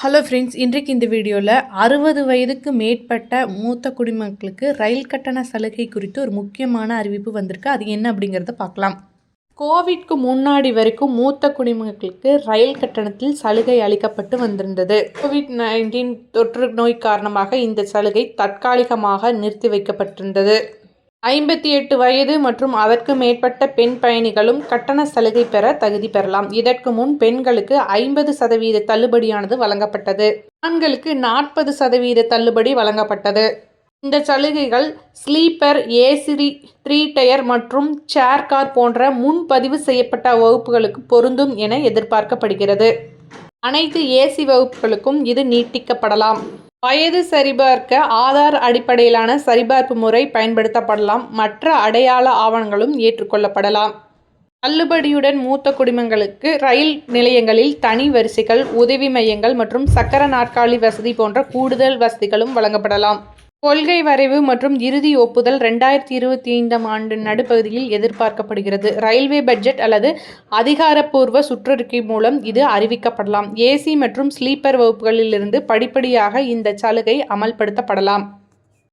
Hello friends இன்றைக்கு இந்த வீடியோவில் அறுபது வயதுக்கு மேற்பட்ட மூத்த குடிமக்களுக்கு ரயில் கட்டண சலுகை குறித்து ஒரு முக்கியமான அறிவிப்பு வந்திருக்கு. அது என்ன அப்படிங்கிறத பார்க்கலாம். கோவிட்க்கு முன்னாடி வரைக்கும் மூத்த குடிமக்களுக்கு ரயில் கட்டணத்தில் சலுகை அளிக்கப்பட்டு வந்திருந்தது. கோவிட் நைன்டீன் தொற்று நோய் காரணமாக இந்த சலுகை தற்காலிகமாக நிறுத்தி வைக்கப்பட்டிருந்தது. ஐம்பத்தி எட்டு வயது மற்றும் அதற்கு மேற்பட்ட பெண் பயணிகளும் கட்டண சலுகை பெற தகுதி பெறலாம். இதற்கு முன் பெண்களுக்கு ஐம்பது சதவீத தள்ளுபடியானது வழங்கப்பட்டது. ஆண்களுக்கு நாற்பது சதவீத தள்ளுபடி வழங்கப்பட்டது. இந்த சலுகைகள் ஸ்லீப்பர் ஏசிரி த்ரீ டயர் மற்றும் சேர் கார் போன்ற முன்பதிவு செய்யப்பட்ட வகுப்புகளுக்கு பொருந்தும் என எதிர்பார்க்கப்படுகிறது. அனைத்து ஏசி வகுப்புகளுக்கும் இது நீட்டிக்கப்படலாம். வயது சரிபார்க்க ஆதார் அடிப்படையிலான சரிபார்ப்பு முறை பயன்படுத்தப்படலாம். மற்ற அடையாள ஆவணங்களும் ஏற்றுக்கொள்ளப்படலாம். தள்ளுபடியுடன் மூத்த குடிமங்களுக்கு ரயில் நிலையங்களில் தனி வரிசைகள் உதவி மையங்கள் மற்றும் சக்கர நாற்காலி வசதி போன்ற கூடுதல் வசதிகளும் வழங்கப்படலாம். கொள்கை வரைவு மற்றும் இறுதி ஒப்புதல் ரெண்டாயிரத்தி இருபத்தி ஐந்தாம் ஆண்டு நடுப்பகுதியில் எதிர்பார்க்கப்படுகிறது. ரயில்வே பட்ஜெட் அல்லது அதிகாரப்பூர்வ சுற்றறிக்கை மூலம் இது அறிவிக்கப்படலாம். ஏசி மற்றும் ஸ்லீப்பர் வகுப்புகளிலிருந்து படிப்படியாக இந்த சலுகை அமல்படுத்தப்படலாம்.